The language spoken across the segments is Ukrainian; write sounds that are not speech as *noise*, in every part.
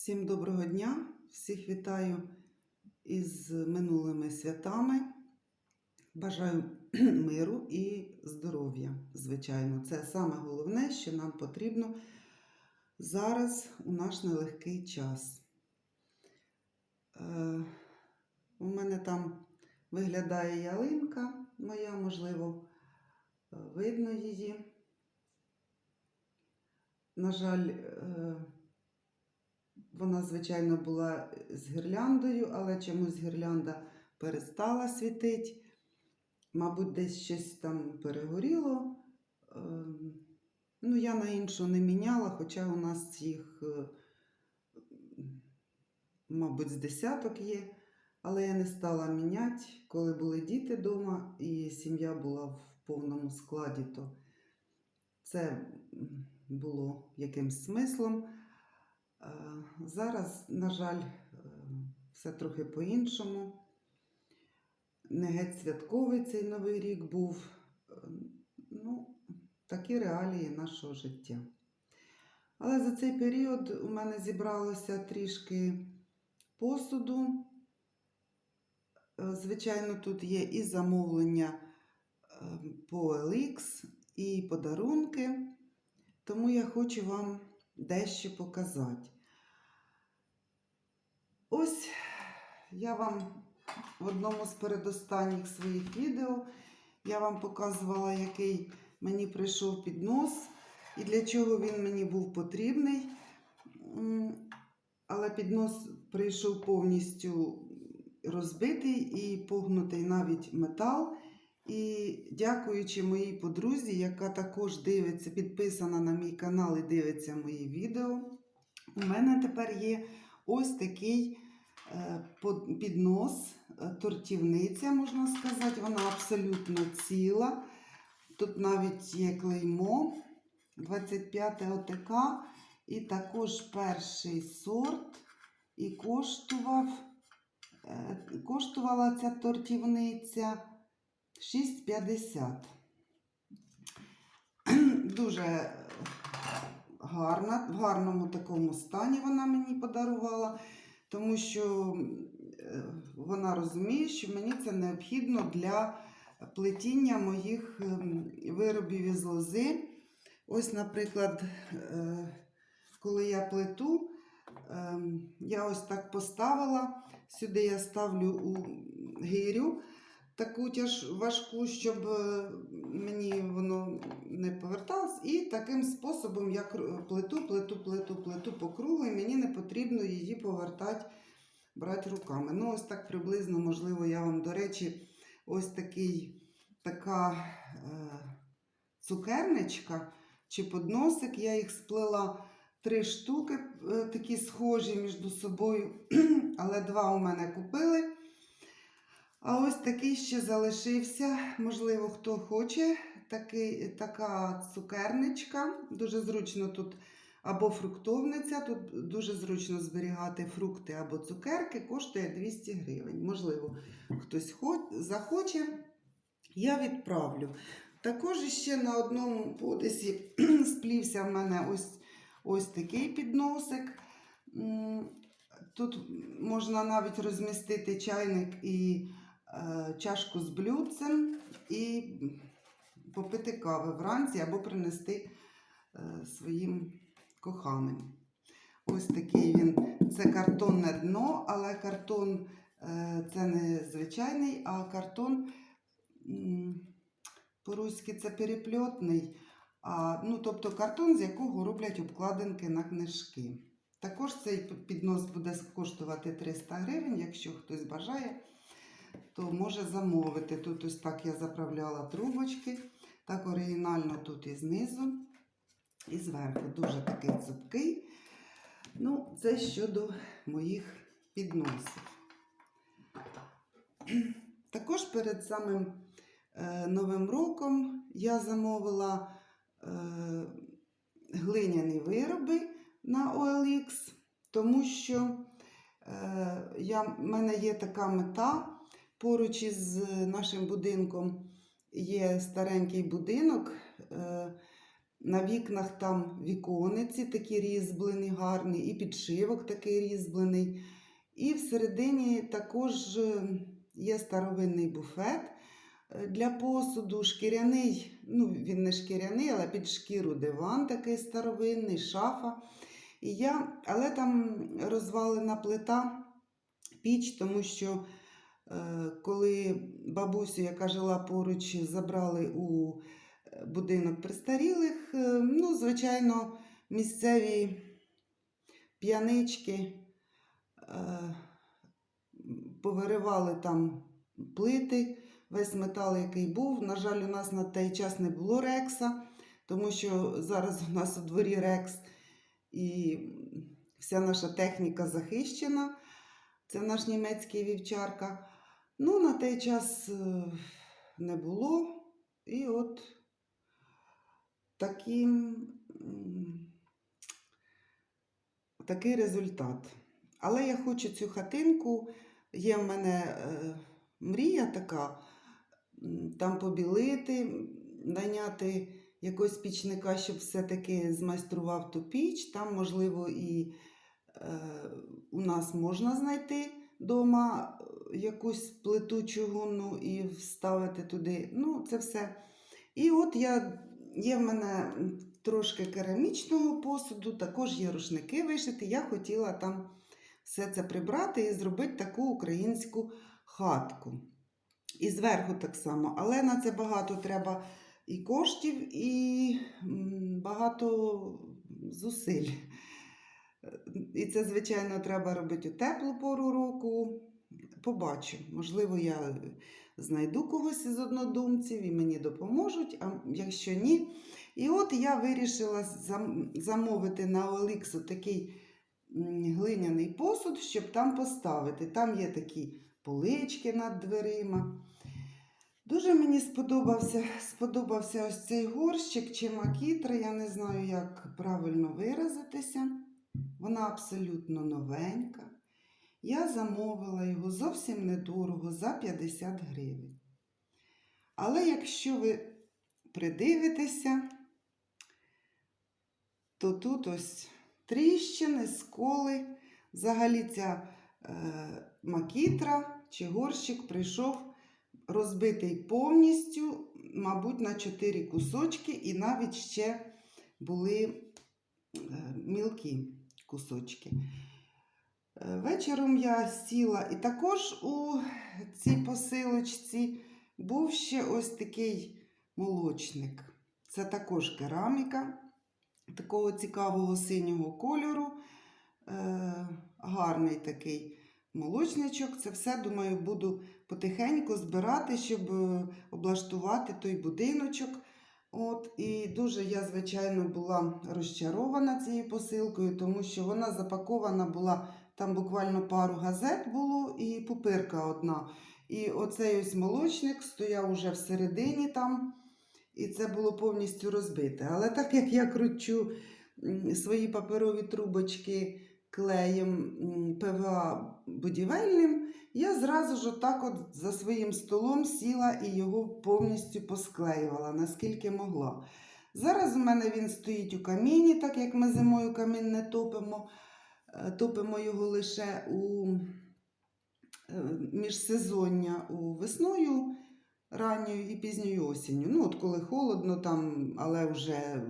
Всім доброго дня! Всіх вітаю із минулими святами. Бажаю *clears throat* миру і здоров'я, звичайно. Це саме головне, що нам потрібно зараз у наш нелегкий час. Е, у мене там виглядає ялинка моя, можливо, видно її. На жаль, е, вона, звичайно, була з гірляндою, але чомусь гірлянда перестала світити. Мабуть, десь щось там перегоріло. Ем, Ну, я на іншу не міняла, хоча у нас їх, е, мабуть, з десяток є. Але я не стала міняти, коли були діти вдома і сім'я була в повному складі, то це було якимсь смислом. Зараз, на жаль, е, все трохи по-іншому. Не геть святковий цей новий рік був. Е, Ну, такі реалії нашого життя. Але за цей період у мене зібралося трішки посуду. Е, Звичайно, тут є і замовлення е, по LX, і подарунки. Тому я хочу вам дещо показати. Ось я вам в одному з передостанніх своїх відео я вам показувала, який мені прийшов піднос і для чого він мені був потрібний. Але піднос прийшов повністю розбитий і погнутий навіть метал. І дякуючи моїй подрузі, яка також дивиться, підписана на мій канал і дивиться мої відео, у мене тепер є ось такий е, піднос, е, тортівниця, можна сказати, вона абсолютно ціла. Тут навіть є клеймо 25 ОТК, і також перший сорт. І коштував, е, коштувала ця тортівниця 6,50. *clears throat* Дуже гарна, в гарному такому стані вона мені подарувала, тому що е, вона розуміє, що мені це необхідно для плетіння моїх ем, виробів із лози. Ось, наприклад, е, коли я плету, ем, я ось так поставила. Сюди я ставлю у гирю таку тяж важку, щоб е, мені воно не поверталось. І таким способом я плету, плету, плету, плету по кругу, і мені не потрібно її повертати, брати руками. Ну, ось так приблизно, можливо, я вам, до речі, ось такий, така е, цукерничка чи подносик, я їх сплела. Три штуки е, такі схожі між собою, *clears throat* але два у мене купили. А ось такий ще залишився. Можливо, хто хоче. Такий, така цукерничка. Дуже зручно тут або фруктовниця, тут дуже зручно зберігати фрукти або цукерки, коштує 200 гривень. Можливо, хтось хоч, захоче, я відправлю. Також ще на одному подисі *clears throat* сплівся в мене ось, ось такий підносик. Тут можна навіть розмістити чайник і чашку з блюдцем і попити кави вранці або принести е, своїм коханим. Ось такий він. Це картонне дно, але картон е, це не звичайний, а картон по-руськи це перепльотний. А, ну, тобто картон, з якого роблять обкладинки на книжки. Також цей піднос буде коштувати 300 гривень, якщо хтось бажає, то може замовити. Тут ось так я заправляла трубочки, так оригінально тут і знизу, і зверху. Дуже такий цупкий. Ну, це щодо моїх підносів. Також перед самим е, Новим роком я замовила е, глиняні вироби на OLX, тому що е, я, в мене є така мета. Поруч із нашим будинком є старенький будинок. Е, На вікнах там вікониці такі різьблені, гарні, і підшивок такий різьблений. І всередині також е, є старовинний буфет е, для посуду, шкіряний, ну він не шкіряний, але під шкіру диван такий старовинний, шафа. І я, але там розвалена плита, піч, тому що коли бабусю, яка жила поруч, забрали у е, будинок престарілих, е, ну, звичайно, місцеві п'янички е, повиривали там плити, весь метал, який був. На жаль, у нас на той час не було рекса, тому що зараз у нас у дворі рекс і вся наша техніка захищена. Це наш німецький вівчарка. Ну, на той час е, не було. І от таким, такий результат. Але я хочу цю хатинку. Є в мене е, мрія така, там побілити, найняти якогось пічника, щоб все-таки змайстрував ту піч. Там, можливо, і е, у нас можна знайти вдома якусь плиту чугунну і вставити туди. Ну, це все. І от я, є в мене трошки керамічного посуду, також є рушники вишиті. Я хотіла там все це прибрати і зробити таку українську хатку. І зверху так само. Але на це багато треба і коштів, і багато зусиль. І це, звичайно, треба робити у теплу пору року. Побачу. Можливо, я знайду когось із однодумців і мені допоможуть, а якщо ні. І от я вирішила замовити на Оліксу такий глиняний посуд, щоб там поставити. Там є такі полички над дверима. Дуже мені сподобався, сподобався ось цей горщик чи макітра, я не знаю, як правильно виразитися. Вона абсолютно новенька. Я замовила його зовсім недорого за 50 гривень. Але якщо ви придивитеся, то тут ось тріщини, сколи. Взагалі ця е, макітра чи горщик прийшов розбитий повністю, мабуть, на 4 кусочки, і навіть ще були е, мілкі кусочки. Е, Вечором я сіла, і також у цій посилочці був ще ось такий молочник. Це також кераміка такого цікавого синього кольору. Е, гарний такий молочничок. Це все, думаю, буду потихеньку збирати, щоб е, облаштувати той будиночок. От, і дуже я, звичайно, була розчарована цією посилкою, тому що вона запакована була, там буквально пару газет було і пупирка одна. І оцей ось молочник стояв уже всередині там, і це було повністю розбите. Але так як я кручу свої паперові трубочки клеєм ПВА будівельним, я зразу ж отак от за своїм столом сіла і його повністю посклеювала, наскільки могла. Зараз у мене він стоїть у каміні, так як ми зимою камін не топимо. Е, Топимо його лише у е, міжсезоння у весною, ранньою і пізньою осінню. Ну, от коли холодно, там, але вже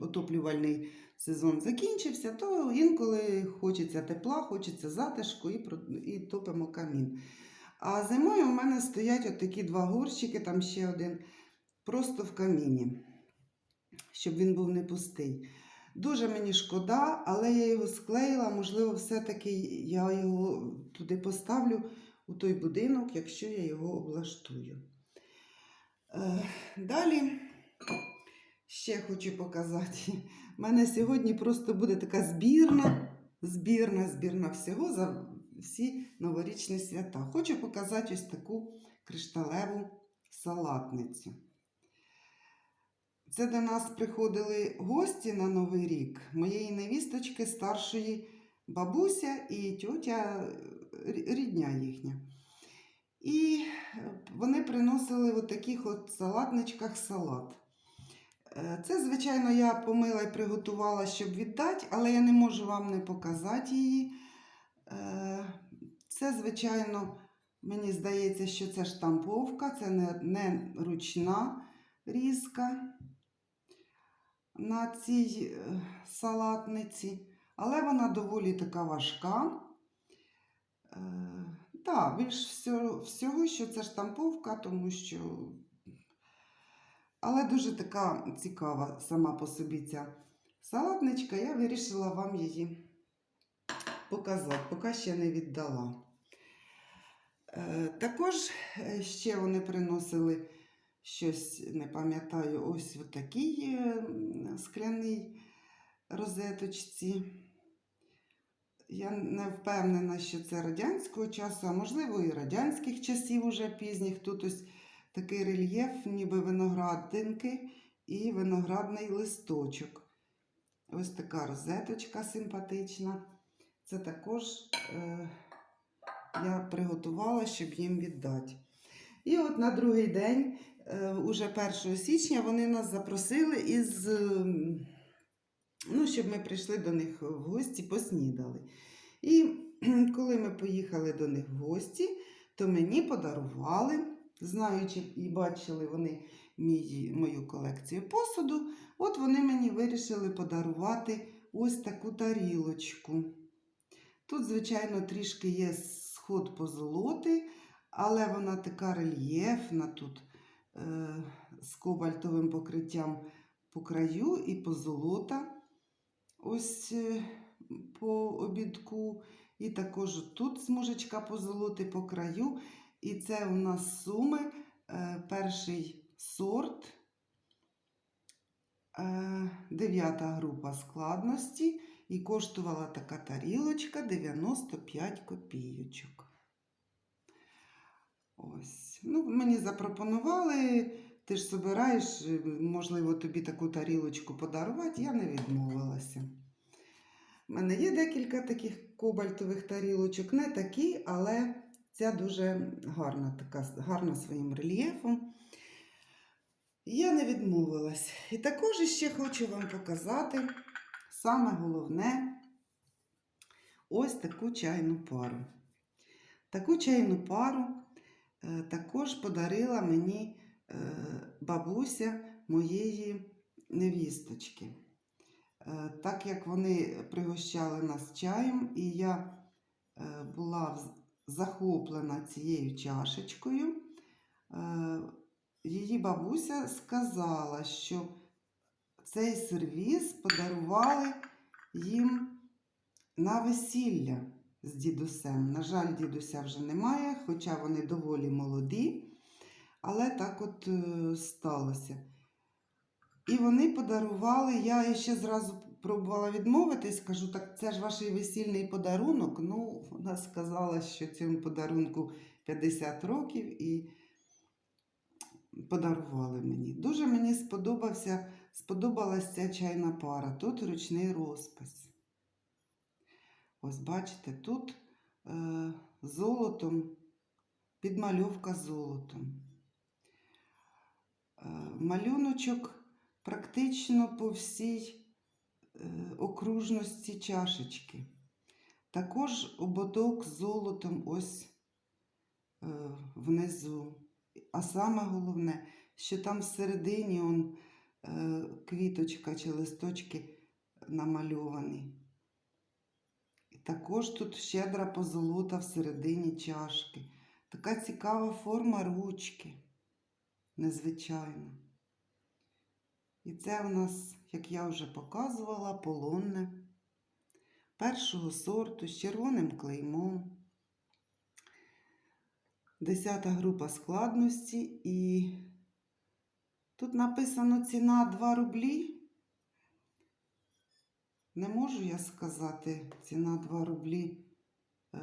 отоплювальний сезон закінчився, то інколи хочеться тепла, хочеться затишку і, і топимо камін. А зимою у мене стоять от такі два горщики, там ще один, просто в каміні, щоб він був не пустий. Дуже мені шкода, але я його склеїла. Можливо, все-таки я його туди поставлю у той будинок, якщо я його облаштую. Е, Далі ще хочу показати. У мене сьогодні просто буде така збірна, збірна, збірна всього за всі новорічні свята. Хочу показати ось таку кришталеву салатницю. Це до нас приходили гості на Новий рік моєї невісточки, старшої бабуся і тьотя е, рідня їхня. І е, вони приносили в таких от салатничках салат. Е, Це, звичайно, я помила і приготувала, щоб віддати, але я не можу вам не показати її. Це, звичайно, мені здається, що це штамповка, це не, не ручна різка на цій е, салатниці, але вона доволі така важка. Так, більш всього, всього, що це штамповка, тому що. Але дуже така цікава сама по собі ця салатничка, я вирішила вам її показати, поки ще не віддала. Е, також е, ще вони приносили щось, не пам'ятаю, ось в такій скляній розеточці. Я не впевнена, що це радянського часу, а можливо і радянських часів уже пізніх. Тут ось такий рельєф, ніби виноградинки і виноградний листочок. Ось така розеточка симпатична. Це також е, я приготувала, щоб їм віддати. І от на другий день, уже 1 січня, вони нас запросили із. ем, ну, щоб ми прийшли до них в гості, поснідали. І коли ми поїхали до них в гості, то мені подарували, знаючи і бачили вони мій, мою колекцію посуду, от вони мені вирішили подарувати ось таку тарілочку. Тут, звичайно, трішки є сход позолоти, але вона така рельєфна тут е, з кобальтовим покриттям по краю і позолота ось е, по обідку. І також тут смужечка позолоти по краю. І це у нас суми, е, перший сорт, е, дев'ята група складності. І коштувала така тарілочка 95 копійочок. Ось. Ну, мені запропонували, ти ж собираєш, е, можливо, тобі таку тарілочку подарувати, я не відмовилася. У мене є декілька таких кобальтових тарілочок, не такі, але ця дуже гарна, така, гарна своїм рельєфом. Я не відмовилась. І також ще хочу вам показати саме головне ось таку чайну пару. Таку чайну пару також подарила мені е, бабуся моєї невісточки. Е, Так як вони пригощали нас чаєм, і я е, була захоплена цією чашечкою, е, її бабуся сказала, що цей сервіз подарували їм на весілля з дідусем. На жаль, дідуся вже немає, хоча вони доволі молоді, але так от е, сталося. І вони подарували, я ще зразу пробувала відмовитись, кажу, так це ж ваш весільний подарунок. Ну, вона сказала, що цьому подарунку 50 років і подарували мені. Дуже мені сподобався, сподобалася ця чайна пара. Тут ручний розпис. Ось бачите, тут е, золотом, підмальовка золотом. Е, малюночок практично по всій е, окружності чашечки. Також ободок з золотом ось е, внизу. А саме головне, що там всередині он, е, квіточка чи листочки намальовані. Також тут щедра позолота всередині чашки. Така цікава форма ручки. Незвичайна. І це у нас, як я вже показувала, полонне першого сорту з червоним клеймом. Десята група складності і тут написано ціна 2 рублі. Не можу я сказати, ціна 2 рублі. Е,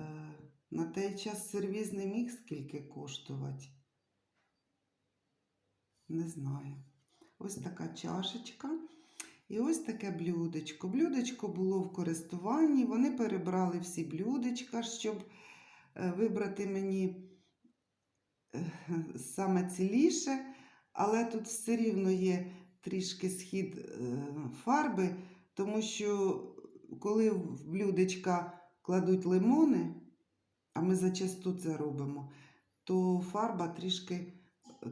на той час сервіз не міг скільки коштувати. Не знаю. Ось така чашечка. І ось таке блюдечко. Блюдечко було в користуванні. Вони перебрали всі блюдечка, щоб е, вибрати мені е, саме ціліше. Але тут все рівно є трішки схід фарби, тому що коли в блюдечка кладуть лимони, а ми зачасту це робимо, то фарба трішки,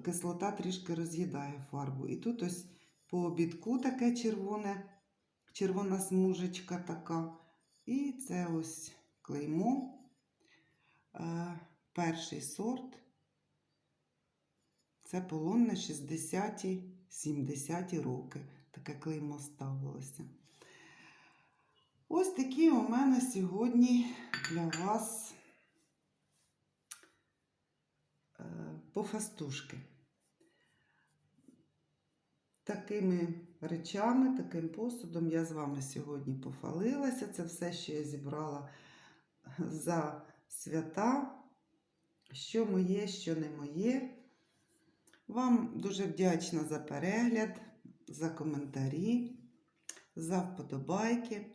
кислота трішки роз'їдає фарбу. І тут ось по обідку таке червоне, червона смужечка така. І це ось клеймо. Е, перший сорт. Це полонне 60-ті, 70-ті роки. Таке клеймо ставилося. Ось такі у мене сьогодні для вас е, пофастушки. Такими речами, таким посудом я з вами сьогодні пофалилася. Це все, що я зібрала за свята, що моє, що не моє. Вам дуже вдячна за перегляд, за коментарі, за вподобайки.